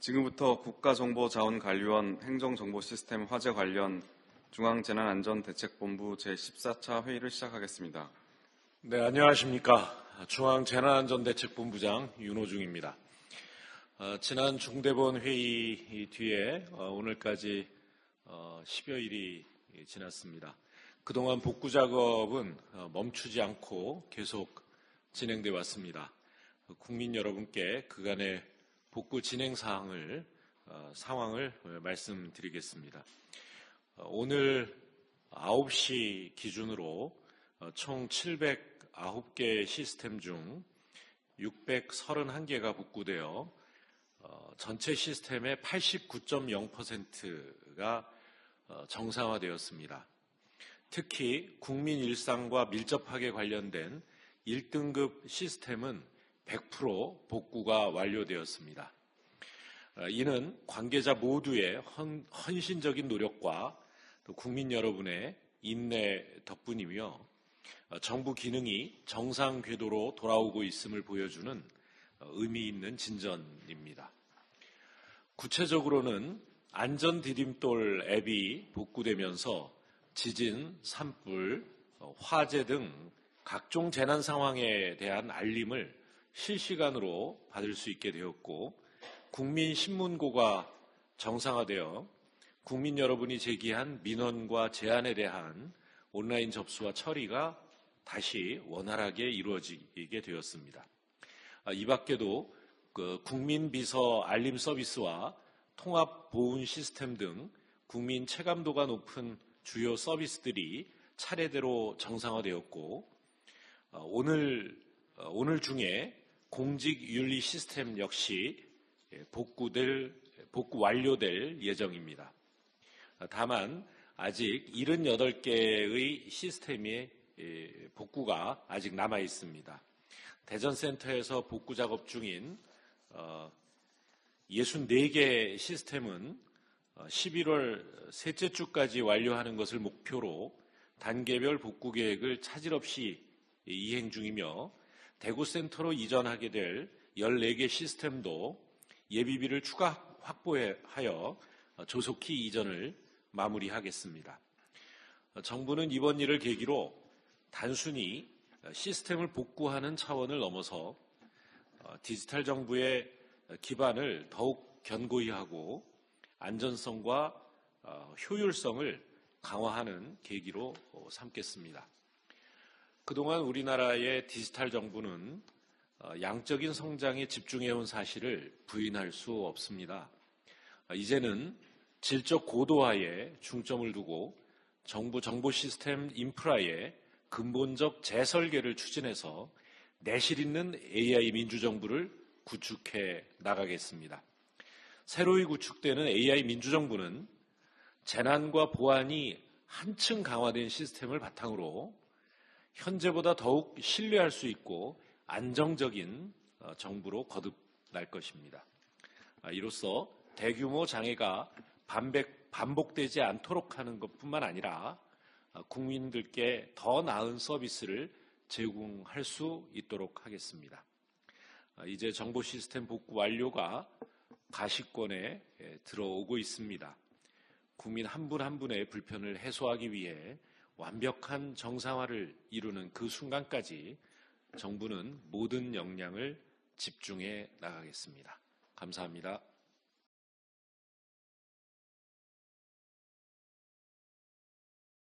지금부터 국가정보자원관리원 행정정보시스템 화재 관련 중앙재난안전대책본부 제14차 회의를 시작하겠습니다. 네, 안녕하십니까. 중앙재난안전대책본부장 윤호중입니다. 어, 지난 중대본 회의 뒤에 어, 오늘까지 어, 10여 일이 지났습니다. 그동안 복구 작업은 어, 멈추지 않고 계속 진행돼 왔습니다. 국민 여러분께 그간의 복구 진행 사항을 어, 상황을 말씀드리겠습니다. 어, 오늘 9시 기준으로 총 709개 시스템 중 631개가 복구되어 전체 시스템의 89.0%가 정상화되었습니다. 특히 국민 일상과 밀접하게 관련된 1등급 시스템은 100% 복구가 완료되었습니다. 어, 이는 관계자 모두의 헌, 헌신적인 노력과 국민 여러분의 인내 덕분이며 어, 정부 기능이 정상 궤도로 돌아오고 있음을 보여주는 어, 의미 있는 진전입니다. 구체적으로는 안전 디딤돌 앱이 복구되면서 지진, 산불, 어, 화재 등 각종 재난 상황에 대한 알림을 실시간으로 받을 수 있게 되었고 국민 신문고가 정상화되어 국민 여러분이 제기한 민원과 제안에 대한 온라인 접수와 처리가 다시 원활하게 이루어지게 되었습니다. 아, 이 밖에도 그 국민 비서 알림 서비스와 통합 보훈 시스템 등 국민 체감도가 높은 주요 서비스들이 차례대로 정상화되었고 어, 오늘 어, 오늘 중에 공직 윤리 시스템 역시 예, 복구될 복구 완료될 예정입니다. 어, 다만 아직 78개의 시스템의 예, 복구가 아직 남아 있습니다. 대전센터에서 복구 작업 중인 64개 시스템은 11월 어, 셋째 주까지 완료하는 것을 목표로 단계별 복구 계획을 차질 없이 이행 중이며 대구 센터로 이전하게 될 14개 시스템도 예비비를 추가 확보하여 조속히 이전을 마무리하겠습니다. 정부는 이번 일을 계기로 단순히 시스템을 복구하는 차원을 넘어서 디지털 정부의 기반을 더욱 견고히 하고 안전성과 어, 효율성을 강화하는 계기로 어, 삼겠습니다. 그동안 우리나라의 디지털 정부는 어, 양적인 성장에 집중해온 사실을 부인할 수 없습니다. 이제는 질적 고도화에 중점을 두고 정부 정보 시스템 인프라의 근본적 재설계를 추진해서 내실 있는 AI 민주정부를 구축해 나가겠습니다. 새로이 구축되는 AI 민주정부는 재난과 보안이 한층 강화된 시스템을 바탕으로 현재보다 더욱 신뢰할 수 있고 안정적인 어, 정부로 거듭날 것입니다. 아, 이로써 대규모 장애가 반복되지 않도록 하는 것뿐만 아니라 아, 국민들께 더 나은 서비스를 제공할 수 있도록 하겠습니다. 아, 이제 정보 시스템 복구 완료가 가시권에 예, 들어오고 있습니다. 국민 한 분한 한 분의 불편을 해소하기 위해 완벽한 정상화를 이루는 그 순간까지 정부는 모든 역량을 집중해 나가겠습니다. 감사합니다.